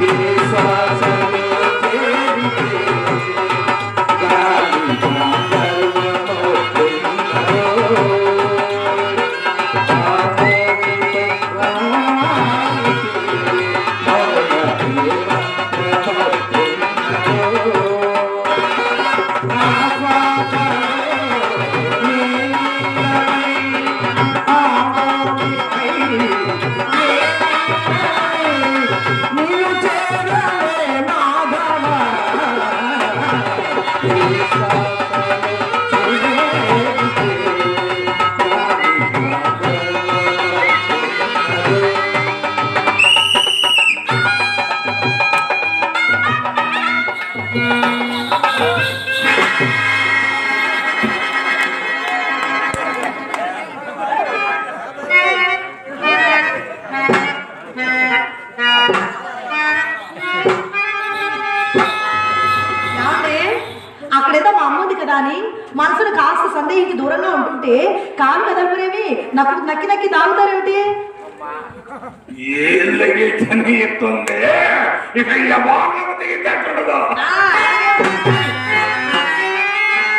Yes, I'm నాకు నక్కి నక్కి తాగుతారేమిటి ఏం లగేజని ఎత్తుంది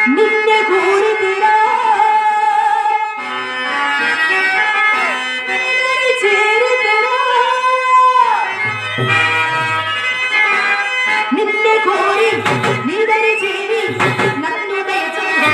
నిన్నే కోరి చేరి నన్ను దయచేయి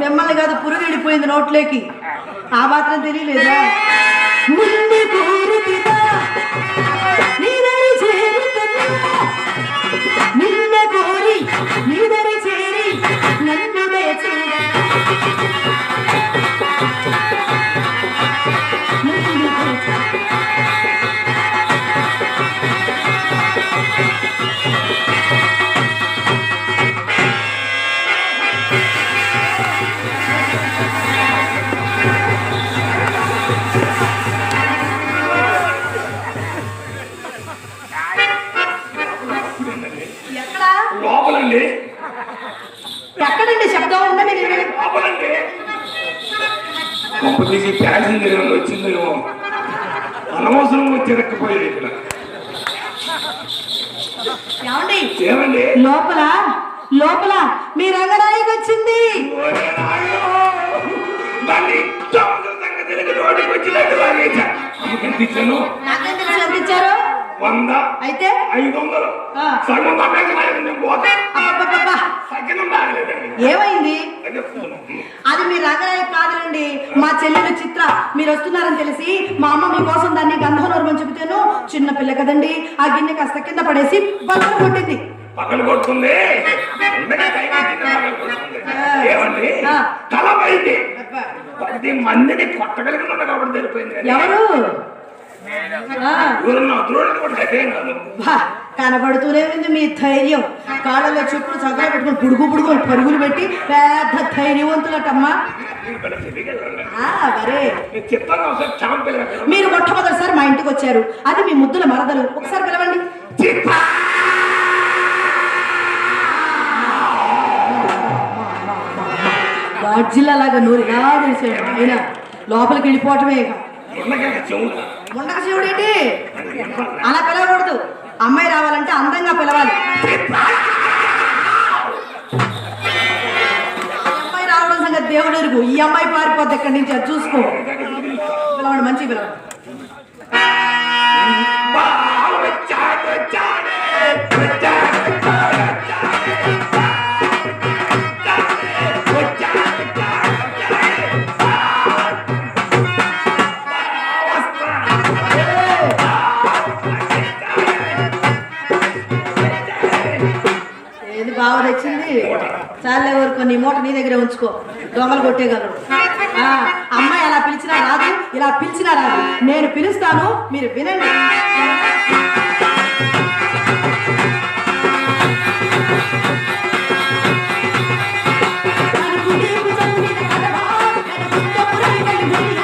మిమ్మల్ని కాదు పురుగు వెళ్ళిపోయింది నోట్లోకి. ఆ. మాత్రం తెలియలేదా? నిన్న కోరి చేరి లోపలండి. ఎక్కడండి? శబ్దం ఉందా మీరు లోపలండి. గొప్ప తీసి ప్యాసింజర్ వచ్చిందేమో. అనవసరం తిరక్కపోయేది ఇక్కడ. ఏమండి? లోపల? లోపల? మీ రంగరాయికి వచ్చింది. నాకు వంద అయితే? ఐదు వందలు. సగం ఏమైంది. అది మీ రంగనాయక్ కాదులండి మా చెల్లెలు చిత్ర. మీరు వస్తున్నారని తెలిసి మా అమ్మ మీకోసం దాన్ని గంధర్వం చెబితేను చిన్న పిల్ల కదండి. ఆ గిన్నె కాస్త కింద పడేసి బలం కొట్టింది. పగలు కొడుతుంది. ఏమండి? పది మందిని కొట్టగలిగిన కాబట్టి తెలిపోయింది ఎవరు? కనబడుతూనే ఉంది మీ ధైర్యం. కాళ్ళలో చెప్పులు చక్కగా పెట్టుకుని పుడుగు పుడుగు పరుగులు పెట్టి పెద్ద ధైర్యవంతులటమ్మా. మరే మొట్టమొదటిసారి మా ఇంటికి వచ్చారు. అది మీ ముద్దుల మరదలు. ఒకసారి పిలవండి. గాడ్జిల్లా లాగా నూరి ఇలా తెలిసాడు ఆయన లోపలికి వెళ్ళిపోవటమే ఉండక శివుడేంటి అలా పిలవకూడదు. అమ్మాయి రావాలంటే అందంగా పిలవాలి. అమ్మాయి రావడం సంగతి దేవుడు ఎరుగు. ఈ అమ్మాయి పారిపోద్ది ఎక్కడి నుంచి అది చూసుకో. పిలవండి మంచి పిలవండి. ఏది తెచ్చింది చాలే వరకు నీ మూట నీ దగ్గరే ఉంచుకో. దొంగలు కొట్టేగలరు అమ్మాయి అలా పిలిచినా రాదు ఇలా పిలిచినా రాదు. నేను పిలుస్తాను మీరు వినండి. ఏ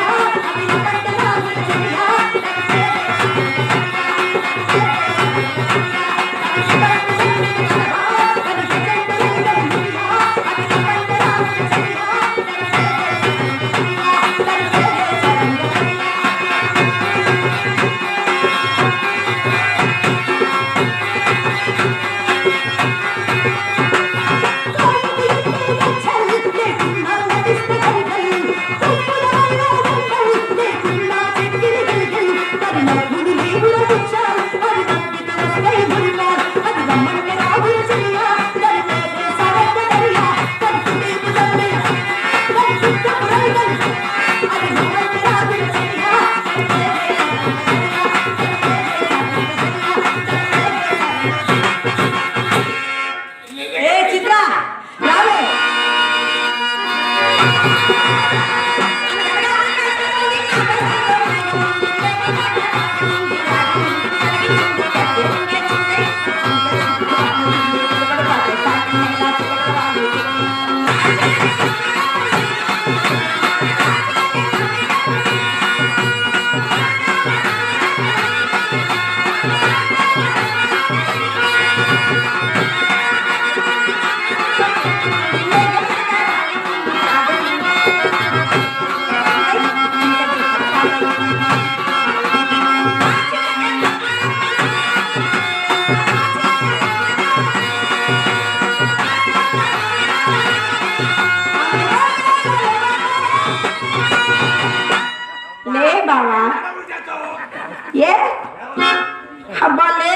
బావా? ఏ? అబ్బా లే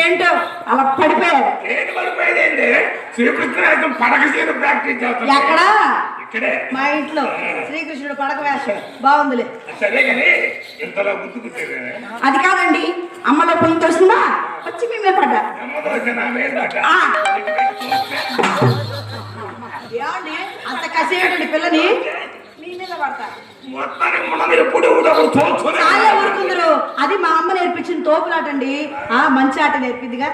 ఏంటో? అలా పడిపోయారు. ఏంటి పడిపోయేది ఏంటి? శ్రీకృష్ణ పడక సీను ప్రాక్టీస్ చేస్తాను ఎక్కడా? ఇక్కడే. మా ఇంట్లో. శ్రీకృష్ణుడు పడక వేషం బాగుందిలే. సరే కానీ ఇంతలో గుర్తుకుంటే అది కాదండి అమ్మలో పోయిన తెలుస్తుందా వచ్చి మేమే పడ్డా. అంత కసేటండి పిల్లని మీ మీద పడతా మొత్తానికి మనం ఎప్పుడు ఊరుకుందరు. అది మా అమ్మ నేర్పించిన తోపులాటండి. ఆ మంచి ఆట నేర్పిందిగా.